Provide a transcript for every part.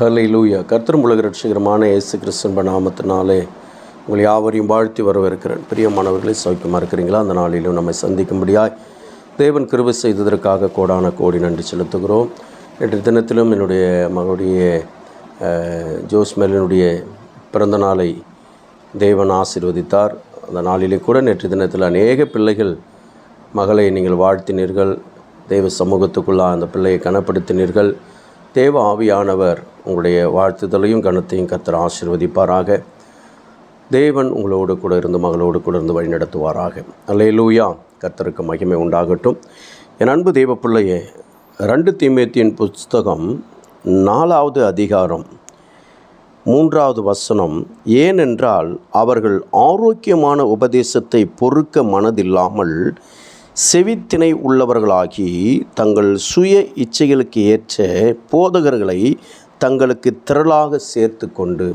ஹலை லூயா கர்த்தரும் உலக ரட்சகரமான இயேசு கிறிஸ்தன்ப நாமத்தினாலே உங்களை யாவரையும் வாழ்த்தி வரவேற்கிறேன். பிரியமானவர்களே சௌக்கியமாக இருக்கிறீங்களா? அந்த நாளிலும் நம்மை சந்திக்கும்படியாய் தேவன் கிருபை செய்ததற்காக கோடான கோடி நன்றி செலுத்துகிறோம். நேற்று தினத்திலும் என்னுடைய மகளுடைய ஜோஸ்மேலனுடைய பிறந்த நாளை தேவன் ஆசீர்வதித்தார். அந்த நாளிலே கூட நேற்று தினத்தில் அநேக பிள்ளைகள் மகளை நீங்கள் வாழ்த்தினீர்கள். தெய்வ சமூகத்துக்குள்ளே அந்த பிள்ளையை கனப்படுத்தினீர்கள். தேவ ஆவியானவர் உங்களுடைய வாழ்த்துதலையும் கனத்தையும் கத்தர் ஆசீர்வதிப்பாராக. தேவன் உங்களோடு கூட இருந்து மகளோடு கூட இருந்து வழி நடத்துவாராக. அல்லேலூயா. கத்தருக்கு மகிமை உண்டாகட்டும். என் அன்பு தெய்வ பிள்ளையே ரெண்டு தீமேத்தியின் புஸ்தகம் நாலாவது அதிகாரம் மூன்றாவது வசனம் ஏனென்றால் அவர்கள் ஆரோக்கியமான உபதேசத்தை பொறுக்க மனதில்லாமல் செவித்திணை உள்ளவர்களாகி தங்கள் சுய இச்சைகளுக்கு ஏற்ற போதகர்களை தங்களுக்கு திரளாக சேர்த்து கொண்டு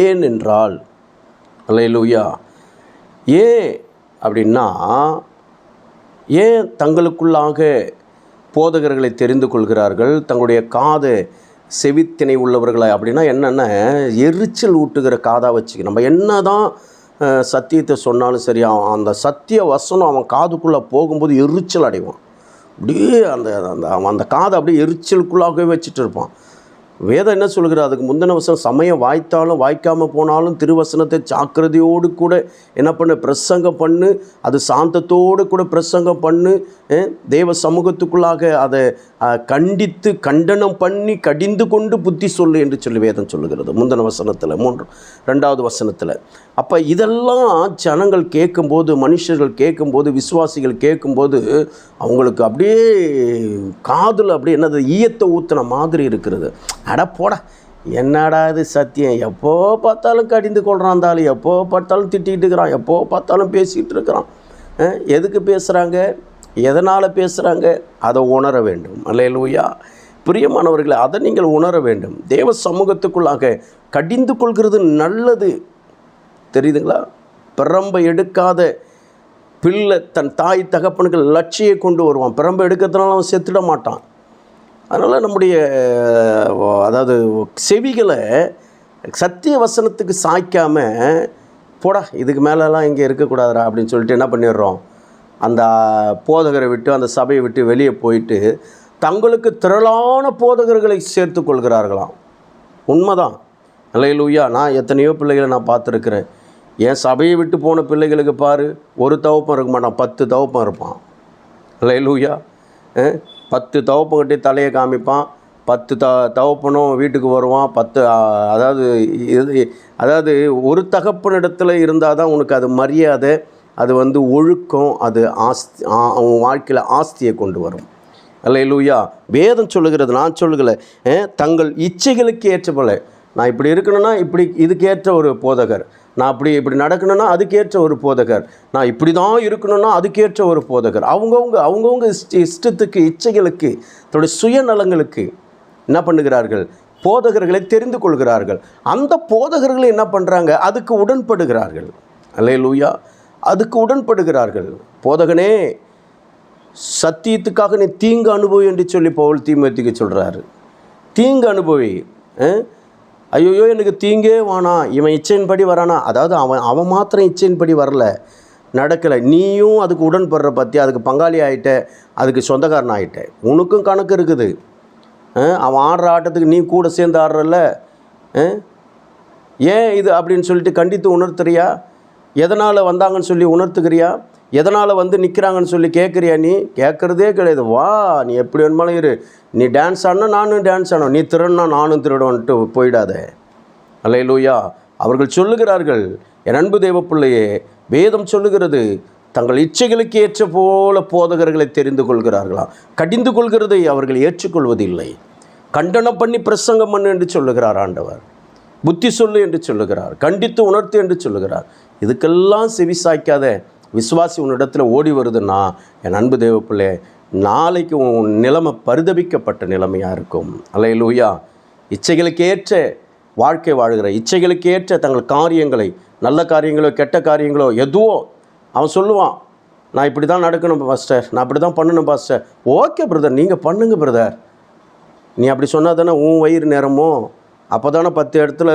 ஏனென்றால் அலையலூயா ஏன் அப்படின்னா ஏன் தங்களுக்குள்ளாக போதகர்களை தெரிந்து கொள்கிறார்கள் தங்களுடைய காதை செவித்திணை உள்ளவர்களை அப்படின்னா என்னென்ன எரிச்சல் ஊட்டுகிற காதாக வச்சுக்க நம்ம என்ன தான் சத்தியத்தை சொன்னாலும் சரி அவன் அந்த சத்திய வசனம் அவன் காதுக்குள்ளே போகும்போது எரிச்சல் அடைவான். அப்படியே அந்த அந்த அவன் அந்த காதை அப்படியே எரிச்சலுக்குள்ளாகவே வச்சுட்டு இருப்பான். வேதம் என்ன சொல்கிறது அதுக்கு முந்தின வசனம் சமயம் வாய்த்தாலும் வாய்க்காமல் போனாலும் திருவசனத்தை ஜாக்கிரதையோடு கூட என்ன பண்ணு? பிரசங்கம் பண்ணு. அது சாந்தத்தோடு கூட பிரசங்கம் பண்ணு. தேவ சமூகத்துக்குள்ளாக அதை கண்டித்து கண்டனம் பண்ணி கடிந்து கொண்டு புத்தி சொல்லு என்று சொல்லி வேதம் சொல்லுகிறது. முந்தின வசனத்தில் மூன்று ரெண்டாவது வசனத்தில். அப்போ இதெல்லாம் ஜனங்கள் கேட்கும்போது மனுஷர்கள் கேட்கும்போது விசுவாசிகள் கேட்கும்போது அவங்களுக்கு அப்படியே காதில் அப்படியே என்னது ஈயத்தை ஊற்றின மாதிரி இருக்கிறது. அட போடா. என்னடா இது சத்தியம்? எப்போ பார்த்தாலும் கடிந்து கொள்கிறான் இருந்தாலும் எப்போ பார்த்தாலும் திட்டிகிட்டு இருக்கிறான். எப்போ பார்த்தாலும் பேசிகிட்டு இருக்கிறான். எதுக்கு பேசுகிறாங்க எதனால் பேசுகிறாங்க அதை உணர வேண்டும். அல்லையா பிரியமானவர்களை அதை நீங்கள் உணர வேண்டும். தேவ சமூகத்துக்குள்ளாக கடிந்து கொள்கிறது நல்லது. தெரியுதுங்களா? பிரம்பை எடுக்காத பிள்ளை தன் தாய் தகப்பனுக்கு லட்சியை கொண்டு வருவான். பிரம்பை எடுக்கிறதுனால அவன் செத்துட மாட்டான். அதனால் நம்முடைய அதாவது செவிகளை சத்திய வசனத்துக்கு சாய்க்காமல் போடா இதுக்கு மேலெல்லாம் இங்கே இருக்கக்கூடாதுடா அப்படின்னு சொல்லிட்டு என்ன பண்ணிடுறோம்? அந்த போதகரை விட்டு அந்த சபையை விட்டு வெளியே போயிட்டு தங்களுக்கு திரளான போதகர்களை சேர்த்து கொள்கிறார்களாம். உண்மைதான். நிலையிலூயா நான் எத்தனையோ பிள்ளைகளை நான் பார்த்துருக்குறேன். என் சபையை விட்டு போன பிள்ளைகளுக்கு பாரு ஒரு தவப்பம் இருக்க மாட்டான் பத்து தவப்பம் இருப்பான். லைலூயா பத்து தவப்பு கட்டி தலையை காமிப்பான். பத்து த தவப்பனும் வீட்டுக்கு வருவான். பத்து அதாவது இது அதாவது ஒரு தகப்பனிடத்தில் இருந்தால் தான் உனக்கு அது மரியாதை அது வந்து ஒழுக்கம் அது ஆஸ்தி அவன் வாழ்க்கையில் ஆஸ்தியை கொண்டு வரும். அல்லேலூயா. வேதம் சொல்லுகிறது நான் சொல்லுகலை தங்கள் இச்சைகளுக்கு ஏற்ற போல. நான் இப்படி இருக்கணும்னா இப்படி இதுக்கேற்ற ஒரு போதகர். நான் அப்படி இப்படி நடக்கணும்னா அதுக்கேற்ற ஒரு போதகர். நான் இப்படி தான் இருக்கணும்னா அதுக்கேற்ற ஒரு போதகர். அவங்கவுங்க அவங்கவுங்க இஷ்ட இஷ்டத்துக்கு இச்சைகளுக்கு தன்னுடைய சுயநலங்களுக்கு என்ன பண்ணுகிறார்கள்? போதகர்களை தெரிந்து கொள்கிறார்கள். அந்த போதகர்கள் என்ன பண்ணுறாங்க அதுக்கு உடன்படுகிறார்கள். அல்லேலூயா. அதுக்கு உடன்படுகிறார்கள். போதகனே சத்தியத்துக்காக நீ தீங்கு அனுபவி என்று சொல்லி பவுல் தீமத்திக்கு சொல்கிறாரு தீங்கு அனுபவி ஐயோயோ எனக்கு தீங்கே வானா. இவன் இச்சையின்படி வரானா. அதாவது அவன் அவன் மாத்திரம் இச்சையின்படி வரல. நடக்கலை. நீயும் அதுக்கு உடன்படுற பற்றி அதுக்கு பங்காளி ஆகிட்ட அதுக்கு சொந்தக்காரன் ஆகிட்ட உனக்கும் கணக்கு இருக்குது. அவன் ஆடுற ஆட்டத்துக்கு நீ கூட சேர்ந்து ஆடுறல்ல. ஏன் இது அப்படின்னு சொல்லிட்டு கண்டித்து உணர்த்துறியா? எதனால் வந்தாங்கன்னு சொல்லி உணர்த்துக்கிறியா? எதனால் வந்து நிற்கிறாங்கன்னு சொல்லி கேட்குறியா நீ? கேட்குறதே கிடையாது. வா நீ எப்படி வேணுமாலும் இரு. நீ டான்ஸ் ஆடினா நானும் டான்ஸ் ஆடணும். நீ திருடனா நானும் திருடுவன்ட்டு போயிடாத. அல்லேலூயா. அவர்கள் சொல்லுகிறார்கள் என் அன்பு தெய்வ பிள்ளையே வேதம் சொல்லுகிறது தங்கள் இச்சைகளுக்கு ஏற்ற போல போதகர்களை தெரிந்து கொள்கிறார்களாம். கடிந்து கொள்கிறதை அவர்கள் ஏற்றுக்கொள்வதில்லை. கண்டனம் பண்ணி பிரசங்கம் பண்ணு என்று சொல்லுகிறார் ஆண்டவர். புத்தி சொல்லு என்று சொல்லுகிறார். கண்டித்து உணர்த்து என்று சொல்லுகிறார். இதுக்கெல்லாம் செவி சாய்க்காத. விசுவாசி உன்னிடத்தில் ஓடி வருதுன்னா என் அன்பு தேவப்பிள்ளை நாளைக்கு உன் நிலைமை பரிதபிக்கப்பட்ட நிலைமையாக இருக்கும். அல்லையிலூயா இச்சைகளுக்கு ஏற்ற வாழ்க்கை வாழ்கிற இச்சைகளுக்கு ஏற்ற தங்கள் காரியங்களை நல்ல காரியங்களோ கெட்ட காரியங்களோ எதுவோ அவன் சொல்லுவான் நான் இப்படி தான் நடக்கணும் பாஸ்டர். நான் அப்படி தான் பண்ணணும் பாஸ்டர். Okay brother. நீங்கள் பண்ணுங்க பிரதர். நீ அப்படி சொன்னால் தானே உன் வயிறு நேரமோ அப்போ தானே பத்து இடத்துல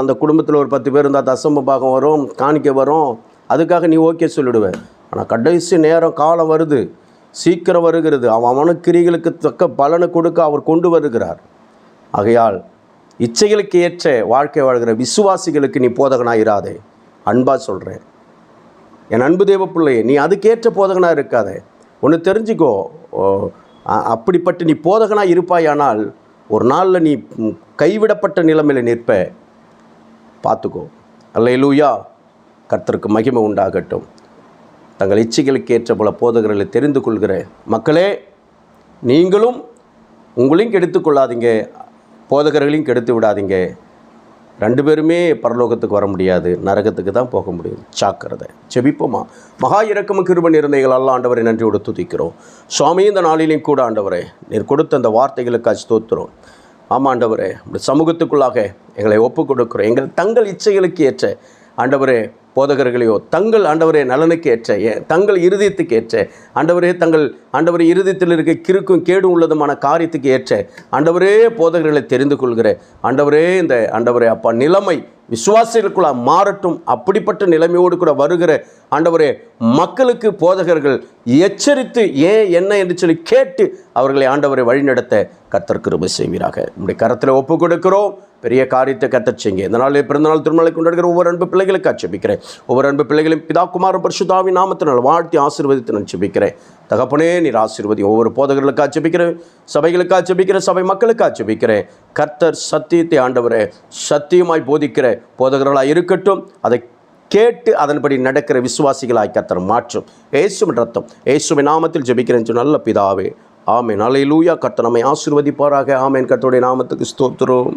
அந்த குடும்பத்தில் ஒரு பத்து பேர் இருந்தால் தசம பாகம் வரும் காணிக்க வரும். அதுக்காக நீ ஓகே சொல்லிவிடுவேன் ஆனால் கடைசி நேரம் காலம் வருது. சீக்கிரம் வருகிறது. அவன் அவனுக்கு கிரிகளுக்கு தக்க பலனை கொடுக்க அவர் கொண்டு வருகிறார். ஆகையால் இச்சைகளுக்கு ஏற்ற வாழ்க்கை வாழ்கிற விசுவாசிகளுக்கு நீ போதகனாக இராதே அன்பாக சொல்கிறேன் என் அன்பு தேவ பிள்ளையே நீ அதுக்கேற்ற போதகனாக இருக்காதே. ஒன்று தெரிஞ்சுக்கோ. ஓ, நீ போதகனாக இருப்பாயானால் ஒரு நாளில் நீ கைவிடப்பட்ட நிலைமையில் நிற்ப. பார்த்துக்கோ. அல்ல லூயா கர்த்தருக்கு மகிமை உண்டாகட்டும். தங்கள் இச்சைகளுக்கு ஏற்ற போல போதகர்களை தெரிந்து கொள்கிற மக்களே நீங்களும் உங்களையும் கெடுத்து கொள்ளாதீங்க போதகர்களையும் கெடுத்து விடாதீங்க ரெண்டு பேருமே பரலோகத்துக்கு வர முடியாது நரகத்துக்கு தான் போக முடியும். ஜாக்கிரதை. செபிப்போமா மகா இரக்கமும் கிருபன் இருந்தைகள் அல்ல ஆண்டவரை நன்றியோடு துதிக்கிறோம். சுவாமி இந்த நாளிலையும் கூட ஆண்டவரே நீர் கொடுத்த அந்த வார்த்தைகளுக்கு தோத்துறோம். ஆமாண்டவரே ஆண்டவரே சமூகத்துக்குள்ளாக எங்களை ஒப்புக் கொடுக்குறோம் எங்கள் தங்கள் இச்சைகளுக்கு ஏற்ற ஆண்டவரே போதகர்களையோ தங்கள் ஆண்டவரே நலனுக்கு ஏற்ற ஏ- தங்கள் இருதயத்துக்கு ஏற்ற ஆண்டவரே தங்கள் ஆண்டவரே இருதயத்தில் இருக்க கிறுக்கும் கேடும் உள்ளதுமான காரியத்துக்கு ஏற்ற ஆண்டவரே போதகர்களை தெரிந்து கொள்கிற ஆண்டவரே இந்த ஆண்டவரே அப்பா நிலைமை விசுவாசிகளுக்குள்ள மாறட்டும் அப்படிப்பட்ட நிலைமையோடு கூட வருகிற ஆண்டவரே மக்களுக்கு போதகர்கள் எச்சரித்து ஏன் என்ன என்று சொல்லி கேட்டு அவர்களை ஆண்டவரை வழிநடத்த கத்தர் கிருபை செய்வீராக. நம்முடைய கரத்தில் ஒப்பு கொடுக்கிறோம் பெரிய காரியத்தை கத்தச் செய்யுங்க. இந்த நாளில் பிறந்தநாள் திருமலை கொண்டாடுகிற ஒவ்வொரு அன்பு பிள்ளைகளுக்கு அச்சபிக்கிறேன் ஒவ்வொரு அன்பு பிள்ளைகளையும் பிதா குமாரன் பரிசுதாவி நாமத்தினால் வாழ்த்தி ஆசீர்வதித்து நான் செபிக்கிறேன். தகப்பனே நீர் ஆசீர்வதி ஒவ்வொரு போதகர்களுக்கு ஆட்சேபிக்கிறேன் சபைகளுக்கு ஆட்சேபிக்கிறேன் சபை மக்களுக்கு ஆட்சேபிக்கிறேன் கர்த்தர் சத்தியத்தை ஆண்டவரே சத்தியமாய் போதிக்கிற போதகர்களாக இருக்கட்டும். அதை கேட்டு அதன்படி நடக்கிற விசுவாசிகளாய் கத்தர் மாற்றும். ஏசுவின் ரத்தம் ஏசுவின் நாமத்தில் ஜெபிக்கிறேன் நல்ல பிதாவே. ஆமேன். அலையிலூயா கர்த்தர் நம்மை ஆசிர்வதிப்பாராக. ஆமேன். கர்த்தருடைய நாமத்துக்கு ஸ்தோத்திரம்.